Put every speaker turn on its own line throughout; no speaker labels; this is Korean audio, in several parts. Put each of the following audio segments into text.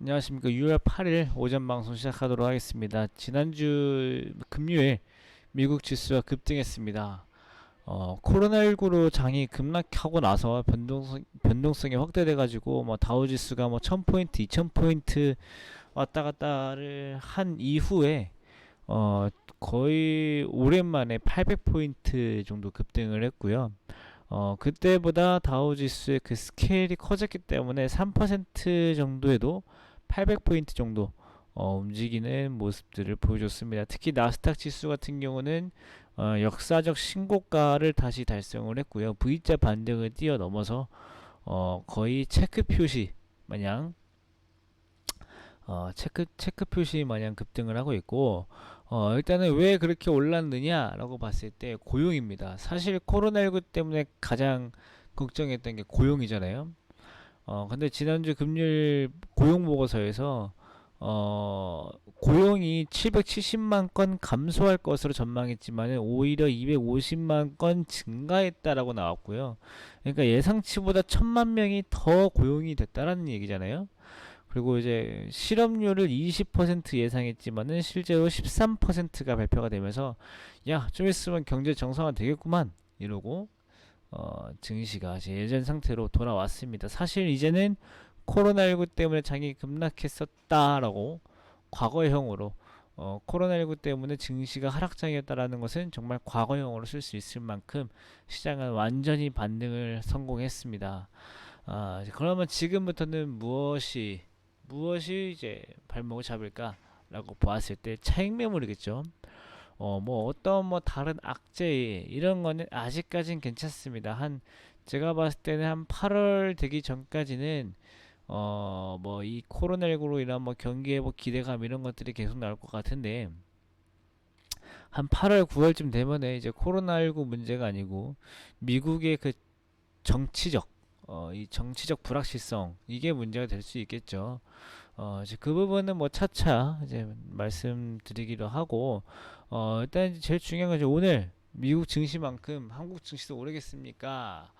안녕하십니까. 6월 8일 오전 방송 시작하도록 하겠습니다. 지난주 금요일 미국 지수가 급등했습니다. 어, 코로나19로 장이 급락하고 나서 변동성, 변동성이 확대돼가지고 뭐 다우 지수가 뭐 1000포인트, 2000포인트 왔다 갔다를 한 이후에 어, 거의 오랜만에 800포인트 정도 급등을 했고요. 어, 그때보다 다우지수의 그 스케일이 커졌기 때문에 3% 정도에도 800포인트 정도 어, 움직이는 모습들을 보여줬습니다. 특히 나스닥 지수 같은 경우는 어, 역사적 신고가를 다시 달성을 했고요. V자 반등을 뛰어넘어서 어, 거의 체크 표시 마냥 어, 체크 체크 표시 마냥 급등을 하고 있고 어, 일단은 왜 그렇게 올랐느냐라고 봤을 때 고용입니다. 사실 코로나19 때문에 가장 걱정했던 게 고용이잖아요. 어, 근데 지난주 금요일 고용 보고서에서 어, 고용이 770만 건 감소할 것으로 전망했지만 오히려 250만 건 증가했다라고 나왔고요. 그러니까 예상치보다 1000만 명이 더 고용이 됐다라는 얘기잖아요. 그리고 이제 실업률을 20% 예상했지만은 실제로 13%가 발표가 되면서 야, 좀 있으면 경제 정상화 되겠구만 이러고 어, 증시가 이제 예전 상태로 돌아왔습니다. 사실 이제는 코로나19 때문에 장이 급락했었다라고 과거형으로 어, 코로나19 때문에 증시가 하락장이었다라는 것은 정말 과거형으로 쓸 수 있을 만큼 시장은 완전히 반등을 성공했습니다. 아, 그러면 지금부터는 무엇이 무엇이 이제 발목을 잡을까라고 보았을 때 차익 매물이겠죠. 어, 뭐 어떤 뭐 다른 악재 이런 거는 아직까진 괜찮습니다. 한 제가 봤을 때는 한 8월 되기 전까지는 어, 뭐 이 코로나19로 인한 뭐 경기 회복 기대감 이런 것들이 계속 나올 것 같은데 한 8월 9월쯤 되면은 이제 코로나19 문제가 아니고 미국의 그 정치적 어, 이 정치적 불확실성 이게 문제가 될 수 있겠죠. 어, 이제 그 부분은 뭐 차차 이제 말씀드리기로 하고 어, 일단 제일 중요한 건 이제 오늘 미국 증시만큼 한국 증시도 오르겠습니까?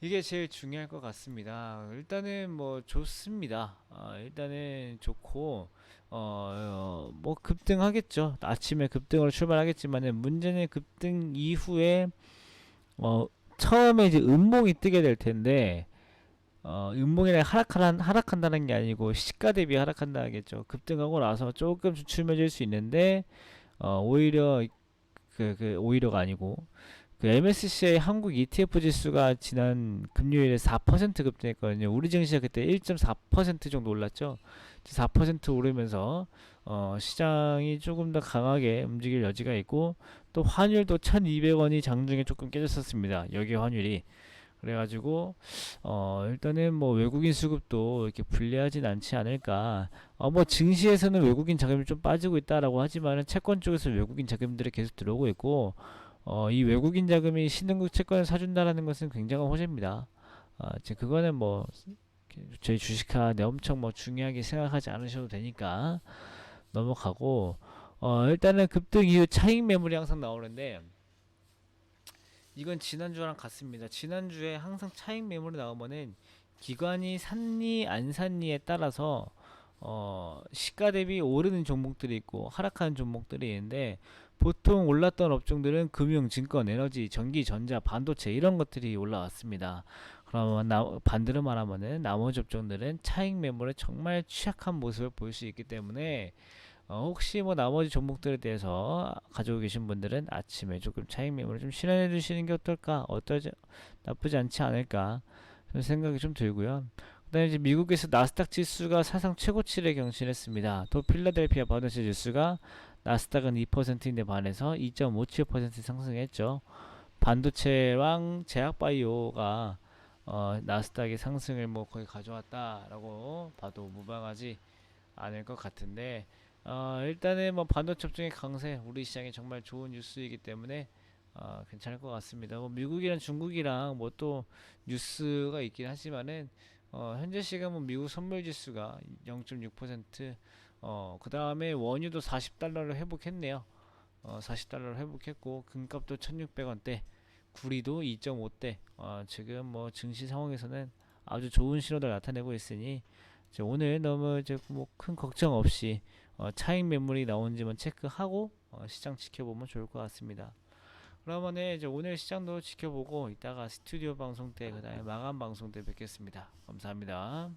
이게 제일 중요할 것 같습니다. 일단은 뭐 좋습니다. 어, 일단은 좋고 어, 어, 뭐 급등하겠죠. 아침에 급등으로 출발하겠지만은 문제는 급등 이후에 어, 처음에 이제 음봉이 뜨게 될 텐데 어, 음봉이랑 하락한, 하락한다는 게 아니고 시가 대비 하락한다겠죠. 급등하고 나서 조금 주춤해질 수 있는데 어, 오히려 그, 그 오히려가 아니고 그 MSCI 한국 ETF 지수가 지난 금요일에 4% 급등했거든요. 우리 증시가 그때 1.4% 정도 올랐죠. 4% 오르면서 어, 시장이 조금 더 강하게 움직일 여지가 있고 또 환율도 1,200원이 장중에 조금 깨졌었습니다. 여기 환율이. 그래가지고 어 일단은 뭐 외국인 수급도 이렇게 불리하진 않지 않을까. 어 뭐 증시에서는 외국인 자금이 좀 빠지고 있다라고 하지만은 채권 쪽에서 외국인 자금들이 계속 들어오고 있고 어 이 외국인 자금이 신흥국 채권을 사준다라는 것은 굉장한 호재입니다. 아 이제 그거는 뭐 저희 주식하는데 엄청 뭐 중요하게 생각하지 않으셔도 되니까 넘어가고 어 일단은 급등 이후 차익 매물이 항상 나오는데 이건 지난주랑 같습니다. 지난주에 항상 차익 매물이 나오면은 기관이 샀니 안 샀니에 따라서 어 시가 대비 오르는 종목들이 있고 하락하는 종목들이 있는데 보통 올랐던 업종들은 금융, 증권, 에너지, 전기, 전자, 반도체 이런 것들이 올라왔습니다. 그러면 나, 반대로 말하면은 나머지 업종들은 차익 매물에 정말 취약한 모습을 보일 수 있기 때문에 어, 혹시 뭐 나머지 종목들에 대해서 가지고 계신 분들은 아침에 조금 차익 매물을 좀 실현해 주시는 게 어떨까? 어떠지 나쁘지 않지 않을까? 그런 생각이 좀 들고요. 그다음에 이제 미국에서 나스닥 지수가 사상 최고치를 경신했습니다. 또 필라델피아 바우너스 지수가 나스닥은 2%인데 반해서 2.57% 상승했죠. 반도체랑 제약바이오가 어, 나스닥의 상승을 뭐 거의 가져왔다라고 봐도 무방하지 않을 것 같은데 어, 일단은 뭐 반도체 업종의 강세 우리 시장에 정말 좋은 뉴스이기 때문에 어, 괜찮을 것 같습니다. 뭐 미국이랑 중국이랑 뭐 또 뉴스가 있긴 하지만은 어, 현재 시간 뭐 미국 선물 지수가 0.6% 어, 그 다음에 원유도 40달러를 회복했네요. 어, 40달러를 회복했고 금값도 1600원대 구리도 2.5대 어, 지금 뭐 증시 상황에서는 아주 좋은 신호를 나타내고 있으니 오늘 너무 이제 뭐큰 걱정 없이 어, 차익 매물이 나오는지만 체크하고 어, 시장 지켜보면 좋을 것 같습니다. 그러면 이제 오늘 시장도 지켜보고 이따가 스튜디오 방송 때 그다음에 마감 방송 때 뵙겠습니다. 감사합니다.